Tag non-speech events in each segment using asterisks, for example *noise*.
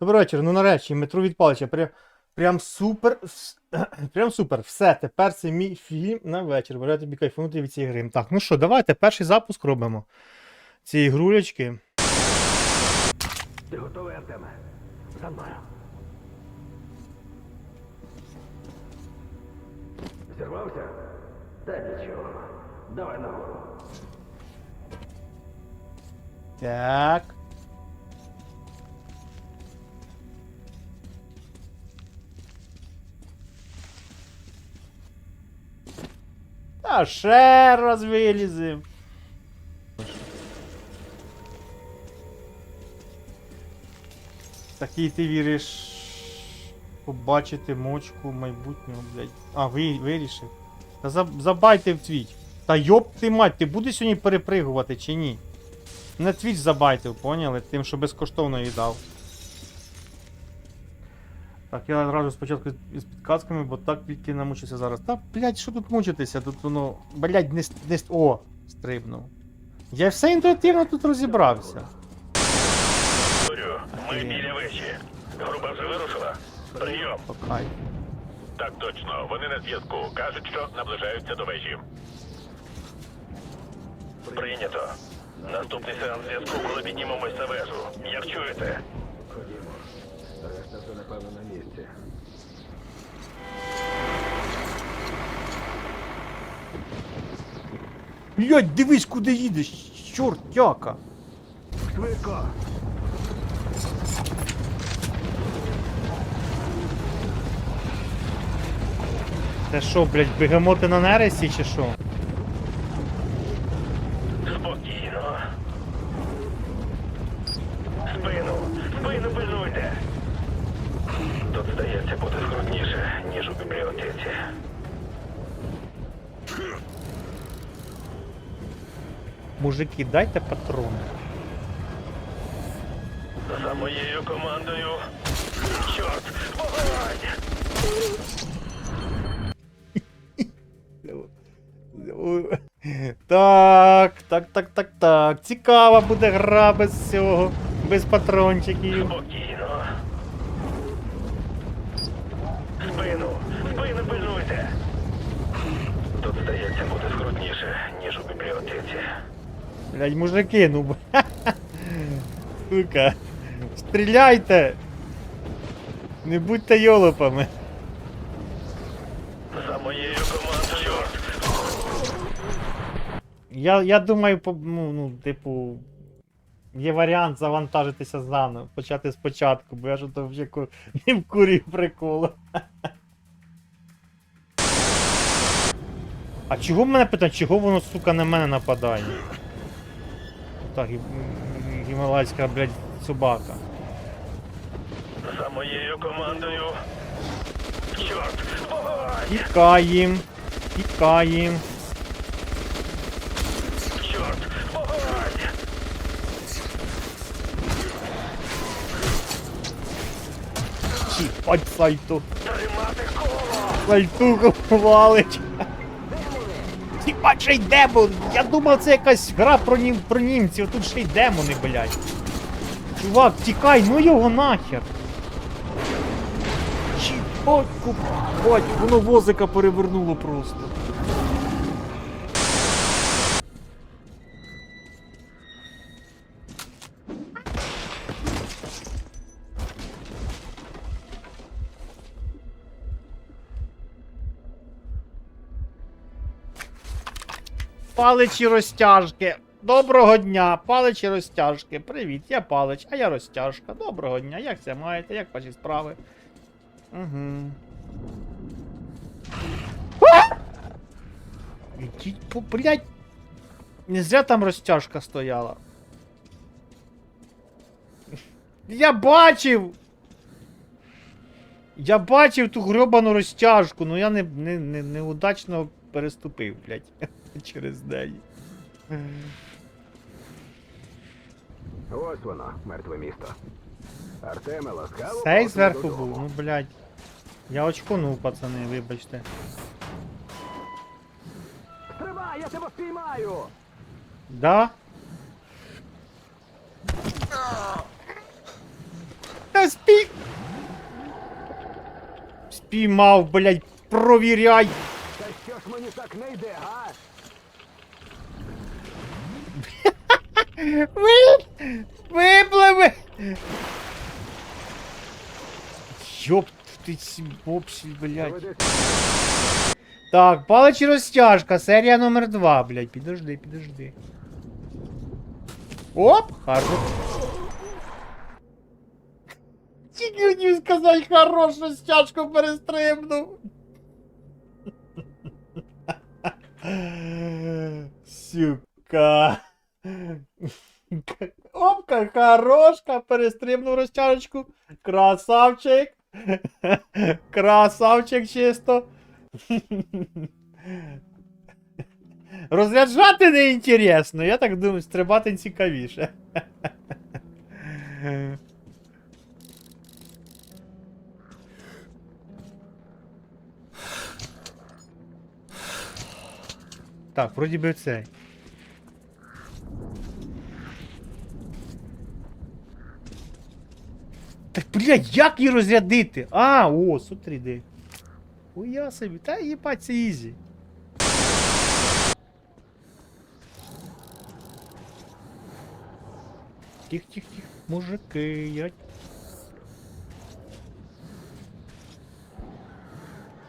Добрий вечір. Ну нарешті, метро від Палича. Прям, прям супер. *clears throat* Прям супер. Все, тепер це мій фільм на вечір. Бажаю тобі кайфанути від цієї гри. Так, ну що, давайте перший запуск робимо. Цієї грулячки. Ти готовий, Артеме? За мною. Зірвався? Та нічого. Давай нагору. Так. А ще раз вилізем. Такий ти віриш побачити мочку майбутнього, блядь. А, ви, вирішив. Та за- забайте в твіч. Та йоп ти мать, ти будеш сьогодні перепригувати чи ні? На твіч забайтив, поняли? Тим, що безкоштовно їй дав. Так, я одразу спочатку з підказками, бо так тільки намучився зараз. Та, блядь, що тут мучитися? Тут воно. Блядь, не, не. О! Стрибнув. Я все інтуїтивно тут розібрався. Ми біля вежі. Група вже вирушила? Прийом. Покай. Так точно, вони на зв'язку. Кажуть, що наближаються до вежі. Прийнято. Наступний сеанс зв'язку, коли піднімемось на вежу. Як чуєте? Ходімо. Решта вже, напевно, на Блядь, дивись, куди їдеш! Чортяка! Швидко! Це що, блядь, бегемоти на нересі чи що? Мужики, дайте патрони. За моєю командою. Чорт! Вогонь! *laughs* Так, так, так, так, так. Цікава буде гра без цього, без патрончиків. Спокійно. Спину, спину пильнуйте. Тут, здається, буде скрутніше, ніж у бібліотеці. Блядь, мужики, ну. б- Сука. Стріляйте! Не будьте йолопами. За моєю командою. Я, я думаю, по, ну, ну, типу. Є варіант завантажитися заново, почати спочатку, бо я ж то вже ку- не вкурів приколу. А чого в мене питання, чого воно, сука, на мене нападає? Так, гімалайська, блядь, собака. За моєю командою. Чорт! Тікаєм, тікаєм. Чорт! Вогонь! Чіпать сальту. Тримати коло! Сальтуху валить. Хіба ще й демон? Я думав, це якась гра про, нім, про німців, тут ще й демони, блядь. Чувак, тікай, ну його нахер. Чіпать, бать, воно возика перевернуло просто. Паличі розтяжки. Доброго дня, паличі розтяжки. Привіт, я палич, а я розтяжка. Доброго дня, як це маєте, як ваші справи? Угу. Ідіть блядь. Не зря там розтяжка стояла. Я бачив! Я бачив ту грьобану розтяжку, ну я не, не, не, неудачно переступив, блядь, *laughs* через неї. Ось воно, мертве місто. Артеме, ласкаво. Цей зверху був, ну блядь. Я очконув, пацани, вибачте. Стривай, я тебе спіймаю! Да? Та спій... Спіймав, блядь, провіряй. Та що ж мені так не йде, а? Ви... Випливи! Ёб ти сімопсіль, блядь. Так, палич і розтяжка, серія номер 2, блядь. Підожди, підожди. Оп! Хорошо. Тільки хотів сказати, хорош, розтяжку перестрибнув. Сюка. Опка, хорошка, перестрибнув розтяжечку. Красавчик. Красавчик чисто. Розряджати не інтересно, я так думаю, стрибати цікавіше. Так, вроді би цей. Так, блядь, як її розрядити? А, о, смотри, де. Ой, я собі, та їбать, це ізі. Тих, тих, тих, мужики, я.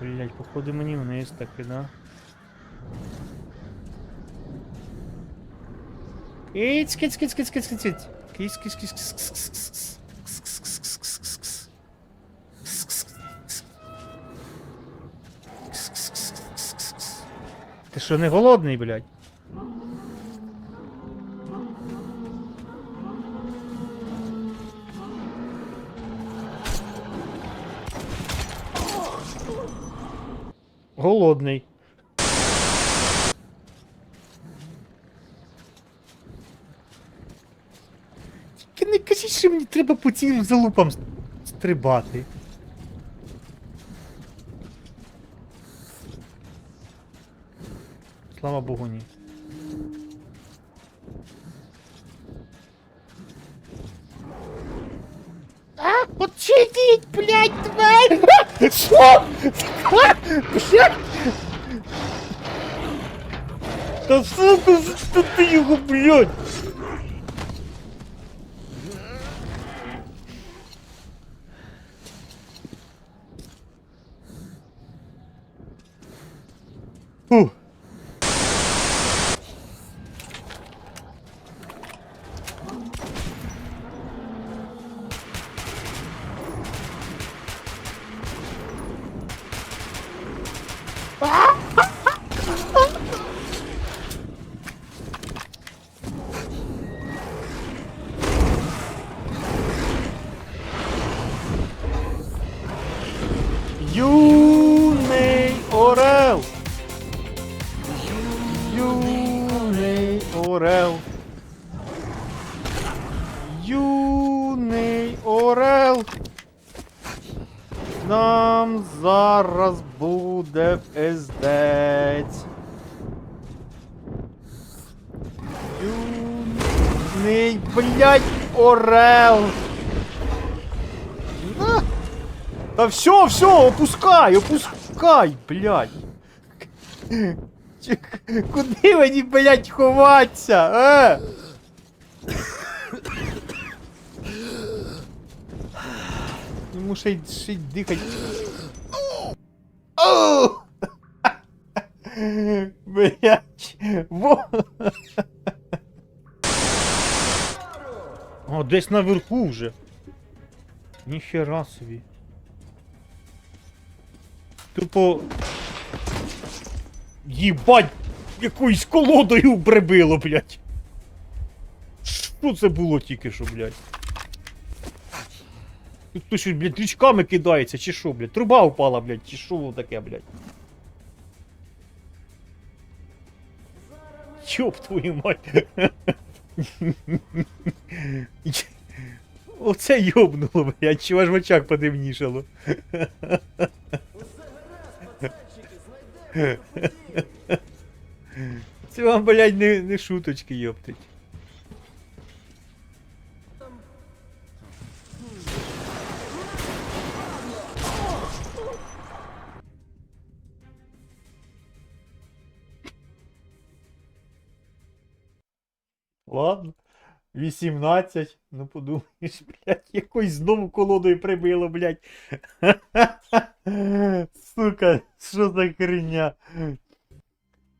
Блять, походу мені вниз таки, да? Кс, кс, кс. Кс, кс, кс, кс. Кс, кс, кс, кс, кс, кс. Ти що, не голодний, блядь? Голодний. Що мені треба по цим залупам стрибати. Слава Богу, ні. А, починіть, блядь, двері! А, Що? А, Блядь! Та сука, ти його, блядь? Whew. Нам зараз буде пиздець. Юний, блядь, Орел! На! Та все, все, опускай, опускай, блядь. Куди мені, блядь, ховатися? Е? Йому ще й, ще й! Блядь. Во. О, десь наверху вже. Ніхера собі. Тупо. Їбать! Якоюсь колодою прибило, блядь. Що це було тільки що, блядь? Тут хтось, блядь, річками кидається, чи що, блядь? Труба упала, блядь, чи що воно таке, блядь? Йоп твою мать. Оце йобнуло, блядь, чи аж в очах подивнішало. Це вам, блядь, не, не шуточки, йоптить. Ладно. 18. Ну подумаєш, *laughs* блядь, якось знову колодою прибило, блядь. *laughs* Сука, що за херня?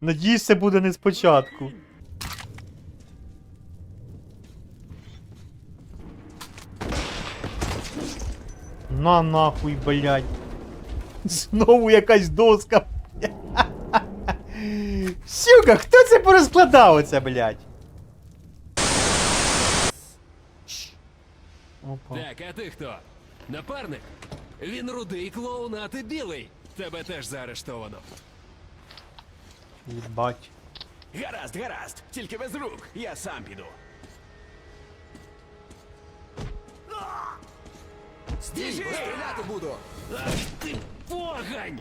Надіюсь, це буде не спочатку. На нахуй, блядь. Знову якась доска. *laughs* Сука, хто це порозкладав оце, блядь? Опа. Так, а ти хто? Напарник? Він рудий клоун, а ти білий. Тебе теж заарештовано. Їбать. Гаразд, гаразд, тільки без рук, я сам піду. Стій, бо стріляти буду. Ах ти погань!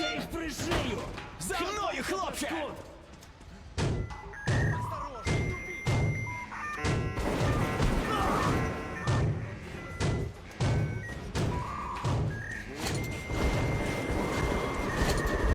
Я їх пришию! За мною, хлопче!